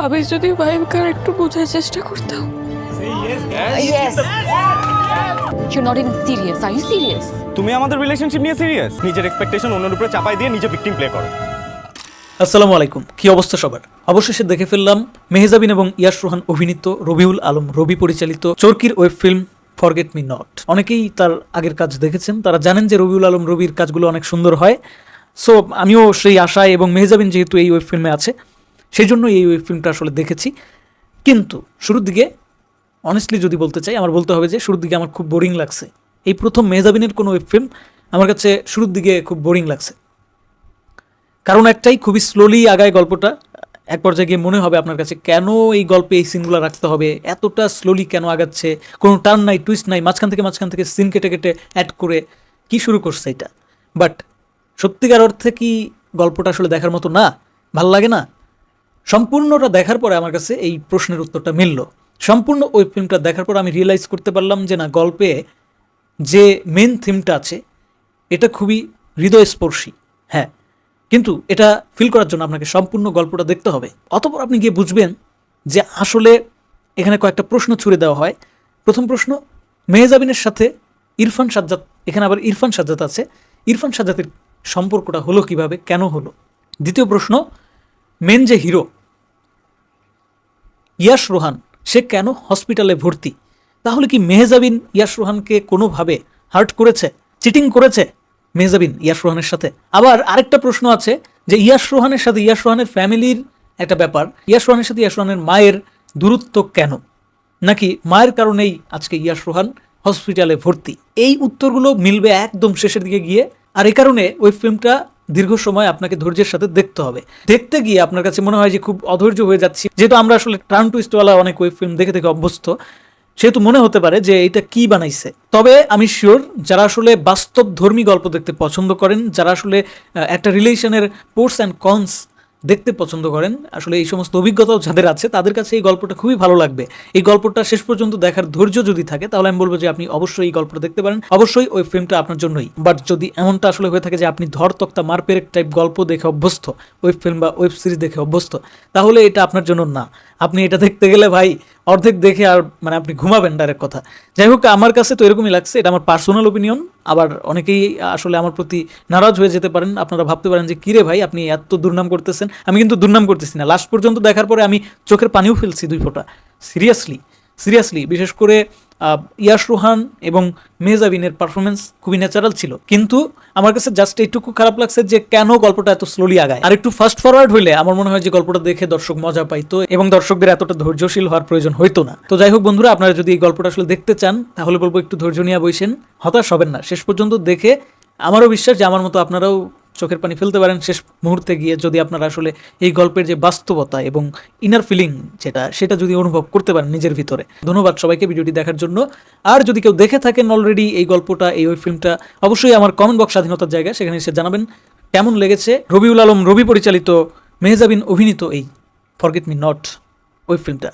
আমি যদি ভাইবকে একটু বোঝার চেষ্টা করতাম। You're not even serious. Are you serious? তুমি আমাদের রিলেশনশিপ নিয়ে সিরিয়াস নিজের এক্সপেকটেশন অন্যের উপরে চাপাই দিয়ে নিজে ভিকটিম প্লে করো। আসসালামু আলাইকুম কি অবস্থা সবার? অবশেষে দেখে ফেললাম মেহজাবিন এবং ইয়াস রোহান অভিনীত রবিউল আলম রবি পরিচালিত চরকির web film forget me not অনেকেই তার আগের কাজ দেখেছেন তারা জানেন যে রবিউল আলম রবির কাজগুলো অনেক সুন্দর হয়। সো আমিও সেই আশায় এবং মেহজাবিন যেহেতু এই ওয়েব ফিল্মে আছে সেই জন্য এই ওয়েব ফিল্মটা আসলে দেখেছি। কিন্তু শুরুর দিকে অনেস্টলি যদি বলতে চাই, আমার বলতে হবে যে শুরুর দিকে আমার খুব বোরিং লাগছে। এই প্রথম মেহজাবিনের কোনো ওয়েব ফিল্ম আমার কাছে শুরুর দিকে খুব বোরিং লাগছে। কারণ একটাই, খুবই স্লোলি আগায় গল্পটা, এক পর্যায়ে গিয়ে মনে হবে আপনার কাছে কেন এই গল্পে এই সিনগুলো রাখতে হবে, এতটা স্লোলি কেন আগাচ্ছে, কোনো টার্ন নাই টুইস্ট নাই, মাঝখান থেকে মাঝখান থেকে সিন কেটে কেটে অ্যাড করে কি শুরু করছে এটা? বাট সত্যিকার অর্থে কি গল্পটা আসলে দেখার মতো না? ভালো লাগে না? সম্পূর্ণটা দেখার পরে আমার কাছে এই প্রশ্নের উত্তরটা মিলল। সম্পূর্ণ ওই ফিল্মটা দেখার পর আমি রিয়েলাইজ করতে পারলাম যে না, গল্পে যে মেন থিমটা আছে, এটা খুবই হৃদয়স্পর্শী। হ্যাঁ কিন্তু এটা ফিল করার জন্য আপনাকে সম্পূর্ণ গল্পটা দেখতে হবে। অতপর আপনি গিয়ে বুঝবেন যে আসলে এখানে কয়েকটা প্রশ্ন ছুড়ে দেওয়া হয়। প্রথম প্রশ্ন, মেহজাবিনের সাথে ইরফান সাজ্জাদ, এখানে আবার ইরফান সাজ্জাদ আছে। ইরফান সাজ্জাদের সম্পর্কটা হলো কীভাবে, কেন হলো? দ্বিতীয় প্রশ্ন মেন যে হিরো ইয়াশ রোহান, সে কেন হসপিটালে ভর্তি? তাহলে কি মেহজাবিন ইয়াশ রোহানকে কোনোভাবে হার্ট করেছে, চিটিং করেছে মেহজাবিন ইয়াশ রোহানের সাথে? আবার আরেকটা প্রশ্ন আছে যে ইয়াশ রোহানের সাথে ইয়াশ রোহানের ফ্যামিলির একটা ব্যাপার, ইয়াশ রোহানের সাথে ইয়াশ রোহানের মায়ের দূরত্ব কেন? নাকি মায়ের কারণেই আজকে ইয়াশ রোহান হসপিটালে ভর্তি? এই উত্তরগুলো মিলবে একদম শেষের দিকে গিয়ে। আর এই কারণে ওই ফিল্মটা দীর্ঘ সময় আপনাকে ধৈর্যের সাথে দেখতে হবে। দেখতে গিয়ে আপনার কাছে মনে হয় যে খুব অধৈর্য হয়ে যাচ্ছি। যেহেতু আমরা আসলে টার্ন টুইস্টওয়ালা অনেক ওয়েব ফিল্ম দেখে দেখে অভ্যস্ত, সেহেতু মনে হতে পারে যে এটা কি বানাইছে। তবে আমি শিওর যারা আসলে বাস্তব ধর্মী গল্প দেখতে পছন্দ করেন, যারা আসলে একটা রিলেশনের পোর্স অ্যান্ড কনস দেখতে পছন্দ করেন। আসলে এই সমস্ত অভিজ্ঞতাও যাদের আছে, তাদের কাছে এই গল্পটা খুবই ভালো লাগবে। এই গল্পটা শেষ পর্যন্ত দেখার ধৈর্য যদি থাকে, তাহলে আমি বলব যে আপনি অবশ্যই এই গল্পটা দেখতে পারেন। অবশ্যই ওই ফিল্মটা আপনার জন্যই। বাট যদি এমনটা আসলে হয়ে থাকে যে আপনি ধর তক্তা মারপেরেক টাইপ গল্প দেখে অভ্যস্ত, ওয়েব ফিল্ম বা ওয়েব সিরিজ দেখে অভ্যস্ত, তাহলে এটা আপনার জন্য না। আপনি এটা দেখতে গেলে ভাই অর্ধেক দেখে আর মানে আপনি ঘুমাবেন ডাইরেক্ট কথা। যাই হোক, আমার কাছে তো এরকমই লাগছে, এটা আমার পার্সোনাল ওপিনিয়ন আবার অনেকেই আসলে আমার প্রতি নারাজ হয়ে যেতে পারেন, আপনারা ভাবতে পারেন যে, কিরে ভাই, আপনি এত দুর্নাম করতেছেন? আমি কিন্তু দুর্নাম করতেছি না লাস্ট পর্যন্ত দেখার পরে আমি চোখের পানিও ফেলছি দুই ফোঁটা। সিরিয়াসলি সিরিয়াসলি বিশেষ করে ইয়াশ রুহান এবং মেহজাবিনের পারফরমেন্স খুবই ন্যাচারাল ছিল। কিন্তু আমার কাছে জাস্ট এইটুকু খারাপ লাগছে যে কেন গল্পটা এত স্লোলি আগায়। আর একটু ফাস্ট ফরওয়ার্ড হইলে আমার মনে হয় যে গল্পটা দেখে দর্শক মজা পাইতো এবং দর্শকদের এতটা ধৈর্যশীল হওয়ার প্রয়োজন হইতো না। তো যাই হোক বন্ধুরা, আপনারা যদি এই গল্পটা আসলে দেখতে চান, তাহলে বলব একটু ধৈর্য নিয়ে বইসেন। হতাশ হবেন না। শেষ পর্যন্ত দেখে আমারও বিশ্বাস যে আমার মতো আপনারাও চোখের পানি ফেলতে পারেন। শেষ মুহূর্তে গিয়ে যদি আপনারা আসলে এই গল্পের যে বাস্তবতা এবং ইনার ফিলিং যেটা, সেটা যদি অনুভব করতে পারেন নিজের ভিতরে। ধন্যবাদ সবাইকে ভিডিওটি দেখার জন্য। আর যদি কেউ দেখে থাকেন অলরেডি এই গল্পটা, এই ওই ফিল্মটা অবশ্যই আমার কমেন্ট বক্স স্বাধীনতার জায়গা সেখানে এসে জানাবেন কেমন লেগেছে। রবিউল আলম, রবি পরিচালিত মেহজাবিন অভিনীত এই ফরগেট মি নট ওই ফিল্মটা